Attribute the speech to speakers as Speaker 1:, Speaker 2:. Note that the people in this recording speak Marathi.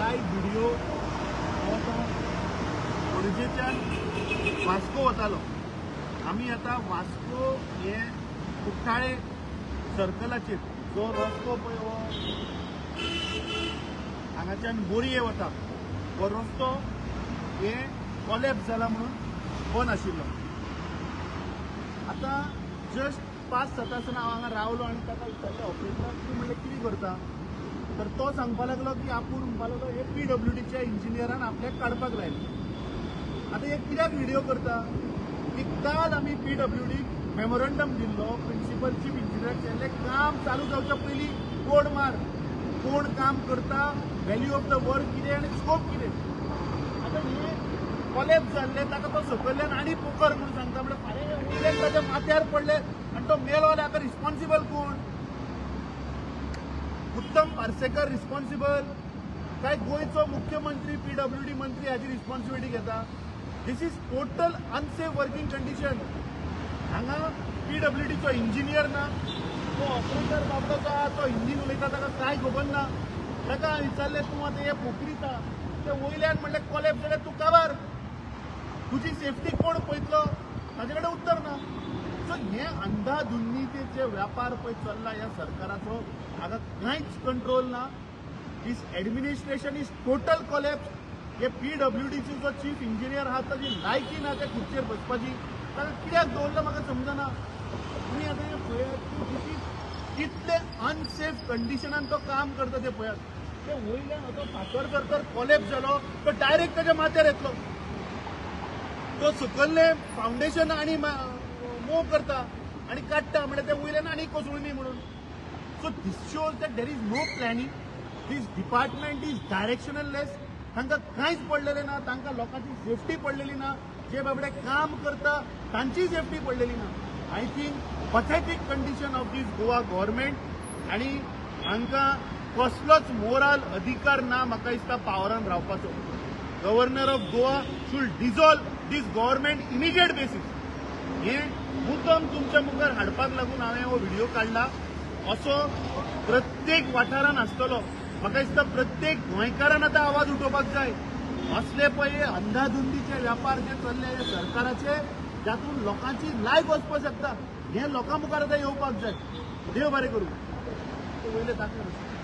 Speaker 1: लाईव्ह व्हिडिओ हो। तो पणजेच्यान वास्को वतालो आमी आतां वास्को हे कुट्टाळे सर्कलाचेर जो रस्तो पळय हो हांगाच्यान बोरये वता हो रस्तो हे कॉलेप्स जाला म्हणून बंद आशिल्लो आतां जस्ट पास जाता आसतना हांव हांगा रावलो आनी ताका विचारलें ऑपरेटर तूं म्हणलें कितें करता? तर तो सांगपाक लागलो की आपूण म्हणपाक लागलो हे पी डब्ल्यू डीच्या इंजिनियरान आपल्याक काडपाक लायलें आतां हे कित्याक व्हिडिओ करता. की काल आमी पी डब्ल्यू डीक मेमोरंडम दिल्लो प्रिन्सिपल चीफ इंजिनियर केल्लें काम चालू जावच्या पयलीं कोड मार. कोण काम करता व्हॅल्यू ऑफ द वर्क कितें आनी स्कोप कितें. आतां हे कॉलेज जाल्ले ताका तो सकयल्यान आनी पोकर म्हणून सांगता. म्हणजे फाल्यां ताच्या माथ्यार पडले आनी तो मेलो जाल्यार रिस्पॉन्सिबल कोण? उत्तम पार्सेकर रिस्पॉन्सिबल काय गोंयचो मुख्यमंत्री पी डब्ल्यू डी मंत्री हाची रिस्पॉन्सिबिलिटी घेता. This is total unsafe working condition हांगा पी डब्ल्यू डीचो इंजिनियर ना तो ऑपरेटर बाबडो जो आहा तो हिंदीन उलयता ताका कांय खबर ना ताका हांवें विचारलें तूं आतां हे पोखरीता ते. वयल्यान म्हणलें कॉलेप जाल्यार तूं काबार? तुजी सेफ्टी कोण पळयतलो ताजे कडेन उत्तर ना सो हे अंधाधुंदीचे व्यापार पळय चल्ला ह्या सरकाराचो. हाका कांयच कंट्रोल ना. This administration is total collapse हे पी डब्ल्यू डीची जो चीफ इंजिनियर आहा ताची लायकी ना त्या खुर्चेर बसपाची. ताका कित्याक दवरलं म्हाका समजना. तुमी आतां हे पळयात की किती कितले अनसेफ कंडिशनान तो काम करता ते पळयात. ते वयल्यान असो फातर तर कॉलेप्स जालो तो डायरेक्ट ताच्या माथ्यार येतलो तो सकयल्ले फावंडेशन आणि मोव करता आणि काडटा म्हणजे ते वयल्यान आनी कोसळुनी म्हणून. So this shows that there is no planning this department is directionless तांकां कांयच पडलेलें ना. तांकां लोकांची सेफ्टी पडलेली ना. जे बाबडे काम करता तांची सेफ्टी पडलेली ना. I think pathetic condition of this Goa government आणि हांकां कसलोच मोरल अधिकार ना म्हाका दिसता पावरान रावपाचो. Governor of Goa should dissolve this government immediate basis हे मुद्दम तुमच्या मुखार हाडपाक लागून हांवें हो व्हिडिओ काडला. असो प्रत्येक वाठारान आसतलो. म्हाका दिसता प्रत्येक गोंयकारान आतां आवाज उठोवपाक जाय. असले पळय हे अंधाधुंदीचे व्यापार जे चल्ले हे सरकाराचे जातून लोकांची लायफ वचपाक शकता हे लोकां मुखार आतां येवपाक जाय. देव बरें करूं. वयले दाखय